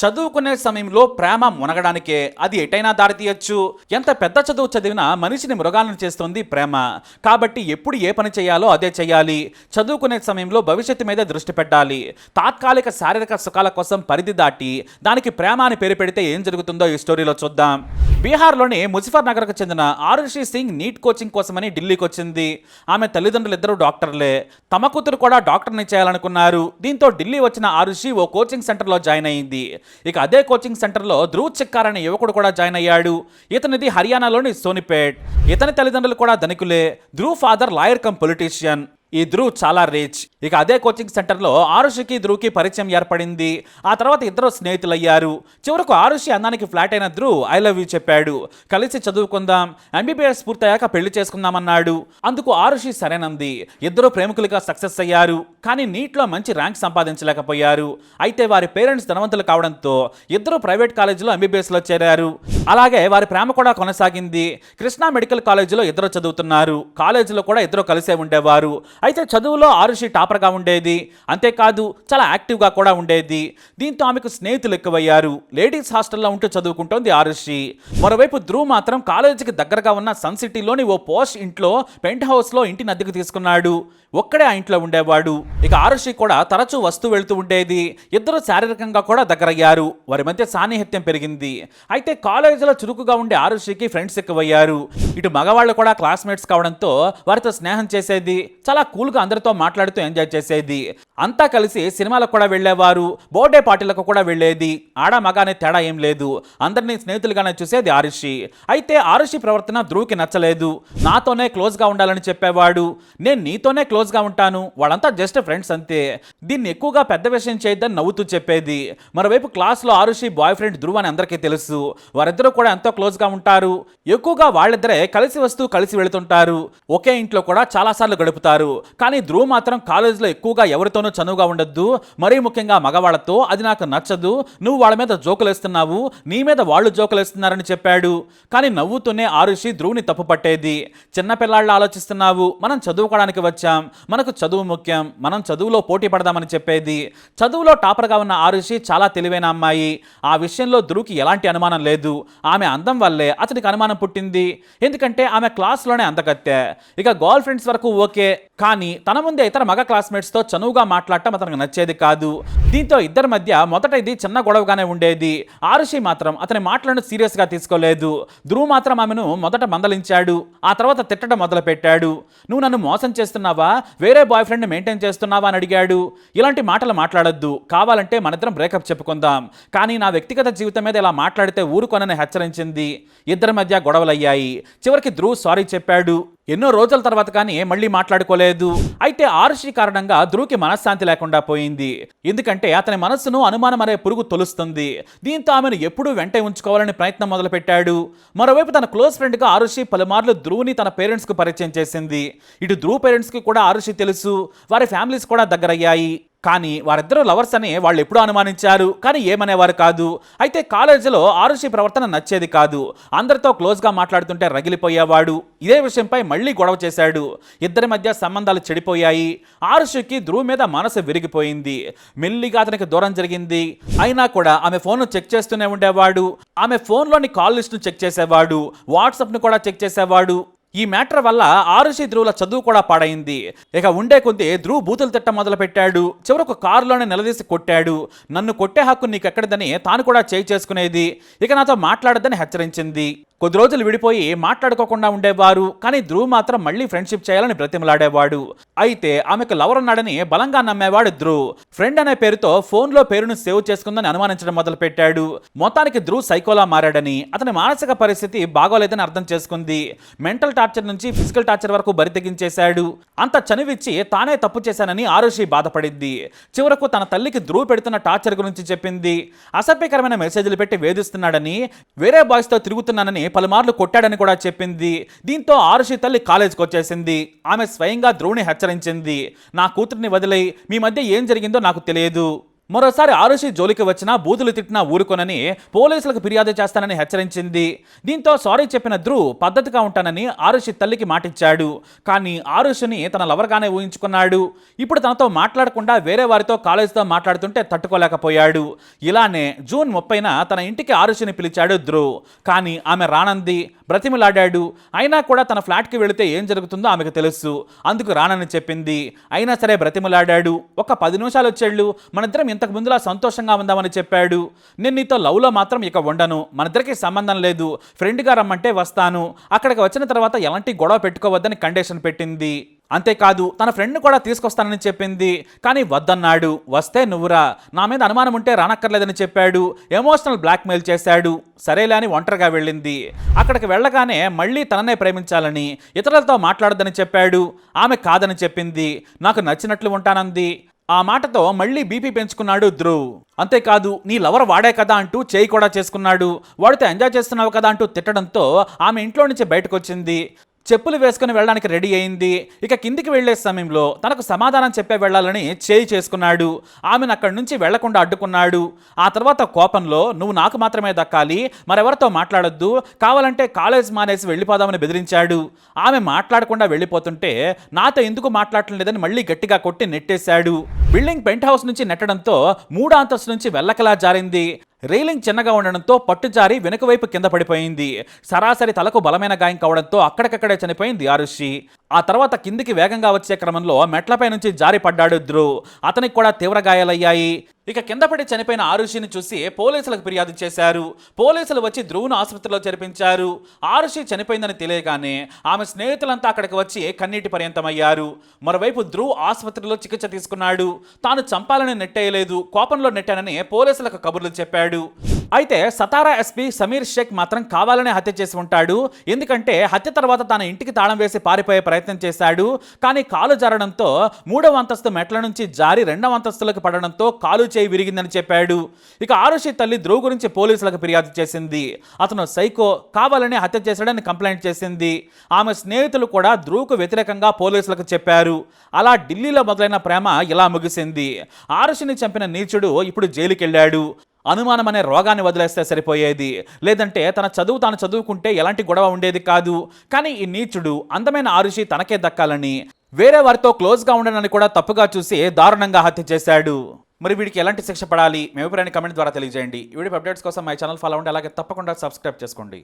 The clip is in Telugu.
చదువుకునే సమయంలో ప్రేమ మునగడానికే అది ఎటైనా దారితీయచ్చు. ఎంత పెద్ద చదువు చదివినా మనిషిని మృగాలను చేస్తుంది ప్రేమ. కాబట్టి ఎప్పుడు ఏ పని చేయాలో అదే చేయాలి. చదువుకునే సమయంలో భవిష్యత్తు మీద దృష్టి పెట్టాలి. తాత్కాలిక శారీరక సుఖాల కోసం పరిధి దాటి దానికి ప్రేమ అని పేరు పెడితే ఏం జరుగుతుందో ఈ స్టోరీలో చూద్దాం. బీహార్లోని ముజఫర్ నగర్కు చెందిన ఆరుషి సింగ్ నీట్ కోచింగ్ కోసమని ఢిల్లీకి వచ్చింది. ఆమె తల్లిదండ్రులు ఇద్దరు డాక్టర్లే. తమ కూతురు కూడా డాక్టర్ని చేయాలనుకున్నారు. దీంతో ఢిల్లీ వచ్చిన ఆరుషి ఓ కోచింగ్ సెంటర్లో జాయిన్ అయింది. ఇక అదే కోచింగ్ సెంటర్లో ధ్రువ్ చిక్కార్ అనే యువకుడు కూడా జాయిన్ అయ్యాడు. ఇతనిది హర్యానాలోని సోనిపేట్. ఇతని తల్లిదండ్రులు కూడా ధనికులే. Dhruv father lawyer cum politician. ఈ ధ్రువ్ చాలా రిచ్ ఇక అదే కోచింగ్ సెంటర్లో ఆరుషికి ధ్రువ్కి పరిచయం ఏర్పడింది. ఆ తర్వాత ఇద్దరు స్నేహితులయ్యారు. చివరకు ఆరుషి అందానికి ఫ్లాట్ అయిన ధ్రువ్ ఐ లవ్ యూ చెప్పాడు. కలిసి చదువుకుందాం. ఎంబీబీఎస్ పూర్తయ్యాక పెళ్ళి చేసుకుందామన్నాడు. అందుకు ఆరుషి సరేనంది. ఇద్దరు ప్రేమికులుగా సక్సెస్ అయ్యారు. కానీ నీట్లో మంచి ర్యాంక్ సంపాదించలేకపోయారు. అయితే వారి పేరెంట్స్ ధనవంతులు కావడంతో ఇద్దరు ప్రైవేట్ కాలేజీలో ఎంబీబీఎస్లో చేరారు. అలాగే వారి ప్రేమ కూడా కొనసాగింది. కృష్ణా మెడికల్ కాలేజీలో ఇద్దరు చదువుతున్నారు. కాలేజీలో కూడా ఇద్దరు కలిసే ఉండేవారు. అయితే చదువులో ఆరుషి టాపర్గా ఉండేది. అంతేకాదు చాలా యాక్టివ్గా కూడా ఉండేది. దీంతో ఆమెకు స్నేహితులు ఎక్కువయ్యారు. లేడీస్ హాస్టల్లో ఉంటూ చదువుకుంటోంది ఆరుషి మరోవైపు ధ్రువ్ మాత్రం కాలేజీకి దగ్గరగా ఉన్న సన్ సిటీలోని ఓ పోస్ట్ ఇంట్లో పెంట్ హౌస్లో ఇంటిని అద్దెకు తీసుకున్నాడు. ఒక్కడే ఆ ఇంట్లో ఉండేవాడు. ఇక ఆరుషి కూడా తరచూ వస్తూ వెళుతూ ఉండేది. ఇద్దరు శారీరకంగా కూడా దగ్గరయ్యారు. వారి మధ్య సాన్నిహిత్యం పెరిగింది. అయితే కాలేజీలో చురుకుగా ఉండే ఆరుషికి ఫ్రెండ్స్ ఎక్కువయ్యారు. ఇటు మగవాళ్ళు కూడా క్లాస్మేట్స్ కావడంతో వారితో స్నేహం చేసేది. చాలా కూల్గా అందరితో మాట్లాడుతూ ఎంజాయ్ చేసేది. అంతా కలిసి సినిమాలకు కూడా వెళ్ళేవారు. బర్త్డే పార్టీలకు కూడా వెళ్ళేది. ఆడ మగ అనే తేడా ఏం లేదు. అందరినీ స్నేహితులుగానే చూసేది ఆరుషి అయితే ఆరుషి ప్రవర్తన ధ్రువుకి నచ్చలేదు. నాతోనే క్లోజ్గా ఉండాలని చెప్పేవాడు. నేను నీతోనే క్లోజ్ క్లోజ్గా ఉంటాను. వాళ్ళంతా జస్ట్ ఫ్రెండ్స్ అంతే. దీన్ని ఎక్కువగా పెద్ద విషయం చేయొద్దని నవ్వుతూ చెప్పేది. మరోవైపు క్లాస్లో ఆరుషి బాయ్ ఫ్రెండ్ ధ్రువ్ అని అందరికీ తెలుసు. వారిద్దరూ కూడా ఎంతో క్లోజ్గా ఉంటారు. ఎక్కువగా వాళ్ళిద్దరే కలిసి వస్తూ కలిసి వెళుతుంటారు. ఒకే ఇంట్లో కూడా చాలాసార్లు గడుపుతారు. కానీ ధ్రువ్ మాత్రం కాలేజీలో ఎక్కువగా ఎవరితోనూ చనువుగా ఉండొద్దు. మరీ ముఖ్యంగా మగవాళ్ళతో అది నాకు నచ్చదు. నువ్వు వాళ్ళ మీద జోకులు వేస్తున్నావు. నీ మీద వాళ్ళు జోకులు వేస్తున్నారని చెప్పాడు. కానీ నవ్వుతూనే ఆరుషి ధ్రువుని తప్పు పట్టేది చిన్నపిల్లాళ్ళు ఆలోచిస్తున్నావు. మనం చదువుకోవడానికి వచ్చాం. మనకు చదువు ముఖ్యం మనం చదువులో పోటీ పడదామని చెప్పేది. చదువులో టాపర్గా ఉన్న ఆరుషి చాలా తెలివైన అమ్మాయి. ఆ విషయంలో ధ్రువుకి ఎలాంటి అనుమానం లేదు. ఆమె అందం వల్లే అతనికి అనుమానం పుట్టింది. ఎందుకంటే ఆమె క్లాస్లోనే అందకత్తె. ఇక గర్ల్ ఫ్రెండ్స్ వరకు ఓకే. కానీ తన ముందే ఇతర మగ క్లాస్మేట్స్తో చనువుగా మాట్లాడటం అతనికి నచ్చేది కాదు. దీంతో ఇద్దరి మధ్య మొదట ఇది చిన్న గొడవగానే ఉండేది. ఆరుషి మాత్రం అతని మాటలను సీరియస్గా తీసుకోలేదు. ధ్రువ్ మాత్రం ఆమెను మొదట మందలించాడు. ఆ తర్వాత తిట్టడం మొదలుపెట్టాడు. నువ్వు నన్ను మోసం చేస్తున్నావా? వేరే బాయ్ ఫ్రెండ్ మెయింటైన్ చేస్తున్నావా అని అడిగాడు. ఇలాంటి మాటలు మాట్లాడొద్దు. కావాలంటే మనిద్దరం బ్రేకప్ చెప్పుకుందాం. కానీ నా వ్యక్తిగత జీవితం మీద ఇలా మాట్లాడితే ఊరుకొనని హెచ్చరించింది. ఇద్దరి మధ్య గొడవలయ్యాయి. చివరికి ధ్రువ్ సారీ చెప్పాడు. ఎన్నో రోజుల తర్వాత కానీ మళ్ళీ మాట్లాడుకోలేదు. అయితే ఆరుషి కారణంగా ధ్రువుకి మనశ్శాంతి లేకుండా పోయింది. ఎందుకంటే అతని మనస్సును అనుమానం అనే పురుగు తొలుస్తుంది. దీంతో ఆమెను ఎప్పుడూ వెంటే ఉంచుకోవాలని ప్రయత్నం మొదలుపెట్టాడు. మరోవైపు తన క్లోజ్ ఫ్రెండ్గా ఆరుషి పలుమార్లు ధ్రువుని తన పేరెంట్స్కు పరిచయం చేసింది. ఇటు ధ్రువ్ పేరెంట్స్కి కూడా ఆరుషి తెలుసు. వారి ఫ్యామిలీస్ కూడా దగ్గరయ్యాయి. కానీ వారిద్దరూ లవర్స్ అని వాళ్ళు ఎప్పుడూ అనుమానించారు కానీ ఏమనేవారు కాదు. అయితే కాలేజీలో ఆరుషి ప్రవర్తన నచ్చేది కాదు. అందరితో క్లోజ్గా మాట్లాడుతుంటే రగిలిపోయేవాడు. ఇదే విషయంపై మళ్ళీ గొడవ చేశాడు. ఇద్దరి మధ్య సంబంధాలు చెడిపోయాయి. ఆరుషికి ధ్రువ్ మీద మనసు విరిగిపోయింది. మెల్లిగా అతనికి దూరం జరిగింది. అయినా కూడా ఆమె ఫోన్ను చెక్ చేస్తూనే ఉండేవాడు. ఆమె ఫోన్లోని కాల్ లిస్ట్ను చెక్ చేసేవాడు. వాట్సాప్ను కూడా చెక్ చేసేవాడు. ఈ మ్యాటర్ వల్ల ఆరుషి ధ్రువుల చదువు కూడా పాడైంది. ఇక ఉండే కొద్దీ ధ్రువ్ బూతులు తిట్ట మొదలు పెట్టాడు చివరకు కారులోనే నిలదీసి కొట్టాడు. నన్ను కొట్టే హక్కు నీకెక్కడిదని తాను కూడా చేయి చేసుకునేది. ఇక నాతో మాట్లాడద్దని హెచ్చరించింది. కొద్ది రోజులు విడిపోయి మాట్లాడుకోకుండా ఉండేవారు కానీ ధ్రువ్ మాత్రం మళ్ళీ ఫ్రెండ్షిప్ చేయాలని బ్రతిమలాడేవాడు. అయితే ఆమెకు లవర్ ఉన్నాడని బలంగా నమ్మేవాడు ధ్రువ్. ఫ్రెండ్ అనే పేరుతో ఫోన్లో పేరును సేవ్ చేసుకుందని అనుమానించడం మొదలుపెట్టాడు. మొత్తానికి ధ్రువ్ సైకోలా మారాడని అతని మానసిక పరిస్థితి బాగోలేదని అర్థం చేసుకుంది. మెంటల్ టార్చర్ నుంచి ఫిజికల్ టార్చర్ వరకు బరితెగించేశాడు అంత చనివిచ్చి తానే తప్పు చేశానని ఆరుషి బాధపడింది. చివరకు తన తల్లికి ధ్రువ్ పెడుతున్న టార్చర్ గురించి చెప్పింది. అసభ్యకరమైన మెసేజ్లు పెట్టి వేధిస్తున్నాడని వేరే బాయ్స్తో తిరుగుతున్నానని పలుమార్లు కొట్టాడని కూడా చెప్పింది. దీంతో ఆరుషి తల్లి కాలేజీకి వచ్చేసింది. ఆమె స్వయంగా ధ్రువుని హెచ్చరించింది. నా కూతురిని వదిలై మీ మధ్య ఏం జరిగిందో నాకు తెలియదు. మరోసారి ఆరుషి జోలికి వచ్చినా బూతులు తిట్టినా ఊరుకొనని పోలీసులకు ఫిర్యాదు చేస్తానని హెచ్చరించింది. దీంతో సారీ చెప్పిన ధ్రువ్ పద్ధతిగా ఉంటానని ఆరుషి తల్లికి మాటిచ్చాడు. కానీ ఆరుషిని తన లవర్గానే ఊహించుకున్నాడు. ఇప్పుడు తనతో మాట్లాడకుండా వేరే వారితో కాలేజీతో మాట్లాడుతుంటే తట్టుకోలేకపోయాడు. ఇలానే జూన్ ముప్పైన తన ఇంటికి ఆరుషిని పిలిచాడు ధ్రువ్ కానీ ఆమె రానంది బ్రతిమిలాడాడు. అయినా కూడా తన ఫ్లాట్కి వెళితే ఏం జరుగుతుందో ఆమెకు తెలుసు. అందుకు రానని చెప్పింది. అయినా సరే బ్రతిమిలాడాడు. ఒక పది నిమిషాలు వచ్చేళ్ళు. మనిద్దరం ఇంతకు ముందులా సంతోషంగా ఉందామని చెప్పాడు. నేను నీతో లవ్లో మాత్రం ఇక ఉండను. మనిద్దరికి సంబంధం లేదు. ఫ్రెండ్గా రమ్మంటే వస్తాను. అక్కడికి వచ్చిన తర్వాత ఎలాంటి గొడవ పెట్టుకోవద్దని కండిషన్ పెట్టింది. అంతేకాదు తన ఫ్రెండ్ను కూడా తీసుకొస్తానని చెప్పింది. కానీ వద్దన్నాడు. వస్తే నువ్వురా. నా మీద అనుమానం ఉంటే రానక్కర్లేదని చెప్పాడు. ఎమోషనల్ బ్లాక్మెయిల్ చేశాడు. సరేలే అని ఒంటరిగా వెళ్ళింది. అక్కడికి వెళ్ళగానే మళ్ళీ తననే ప్రేమించాలని ఇతరులతో మాట్లాడదని చెప్పాడు. ఆమె కాదని చెప్పింది. నాకు నచ్చినట్లు ఉంటానంది. ఆ మాటతో మళ్ళీ బీపీ పెంచుకున్నాడు ధ్రువ్. అంతేకాదు నీ లవర్ వాడే కదా అంటూ చేయి కూడా చేసుకున్నాడు. వాడితో ఎంజాయ్ చేస్తున్నావు కదా అంటూ తిట్టడంతో ఆమె ఇంట్లో నుంచి బయటకు వచ్చింది చెప్పులు వేసుకుని వెళ్ళడానికి రెడీ అయింది. ఇక కిందికి వెళ్ళే సమయంలో తనకు సమాధానం చెప్పే వెళ్ళాలని చేయి చేసుకున్నాడు. ఆమెను అక్కడి నుంచి వెళ్ళకుండా అడ్డుకున్నాడు. ఆ తర్వాత కోపంలో నువ్వు నాకు మాత్రమే దక్కాలి మరెవరితో మాట్లాడొద్దు కావాలంటే కాలేజ్ మానేసి వెళ్ళిపోదామని బెదిరించాడు. ఆమె మాట్లాడకుండా వెళ్ళిపోతుంటే నాతో ఎందుకు మాట్లాడటం లేదని మళ్ళీ గట్టిగా కొట్టి నెట్టేశాడు. బిల్డింగ్ పెంట్ హౌస్ నుంచి నెట్టడంతో మూడో అంతస్తు నుంచి వెళ్ళకలా జారింది. రైలింగ్ చిన్నగా ఉండడంతో పట్టు జారి వెనుక వైపు కింద పడిపోయింది. సరాసరి తలకు బలమైన గాయం కావడంతో అక్కడికక్కడే చనిపోయింది ఆరుషి. ఆ తర్వాత కిందికి వేగంగా వచ్చే క్రమంలో మెట్లపై నుంచి జారి పడ్డాడు ధ్రువ్. అతనికి కూడా తీవ్ర గాయాలయ్యాయి. ఇక కింద పడి చనిపోయిన ఆరుషిని చూసి పోలీసులకు ఫిర్యాదు చేశారు. పోలీసులు వచ్చి ధ్రువును ఆసుపత్రిలో చేర్పించారు. ఆరుషి చనిపోయిందని తెలియగానే ఆమె స్నేహితులంతా అక్కడికి వచ్చి కన్నీటి పర్యంతమయ్యారు. మరోవైపు ధ్రువ్ ఆసుపత్రిలో చికిత్స తీసుకున్నాడు. తాను చంపాలని నెట్టేయలేదు. కోపంలో నెట్టానని పోలీసులకు కబుర్లు చెప్పాడు. అయితే సతారా ఎస్పీ సమీర్ షేక్ మాత్రం కావాలనే హత్య చేసి ఉంటాడు. ఎందుకంటే హత్య తర్వాత తన ఇంటికి తాళం వేసి పారిపోయే ప్రయత్నం చేశాడు. కానీ కాలు జారడంతో మూడవ అంతస్తు మెట్ల నుంచి జారి రెండవ అంతస్తులకు పడడంతో కాలు చేయి విరిగిందని చెప్పాడు. ఇక ఆరుషి తల్లి ధ్రువ్ గురించి పోలీసులకు ఫిర్యాదు చేసింది. అతను సైకో కావాలనే హత్య చేశాడని కంప్లైంట్ చేసింది. ఆమె స్నేహితులు కూడా ధ్రువ్కు వ్యతిరేకంగా పోలీసులకు చెప్పారు. అలా ఢిల్లీలో మొదలైన ప్రేమ ఇలా ముగిసింది. ఆరుషిని చంపిన నీచుడు ఇప్పుడు జైలుకెళ్ళాడు. అనుమానం అనే రోగాన్ని వదిలేస్తే సరిపోయేది. లేదంటే తన చదువు తాను చదువుకుంటే ఎలాంటి గొడవ ఉండేది కాదు. కానీ ఈ నీచుడు అందమైన ఆరుషి తనకే దక్కాలని వేరే వారితో క్లోజ్గా ఉండనని కూడా తప్పుగా చూసి దారుణంగా హత్య చేశాడు. మరి వీడికి ఎలాంటి శిక్ష పడాలి? మేము అభిప్రాయాన్ని కమెంట్ ద్వారా తెలియజేయండి. వీడియో అప్డేట్స్ కోసం మై ఛానల్ ఫాలో అవ్వండి. అలాగే తప్పకుండా సబ్స్క్రైబ్ చేసుకోండి.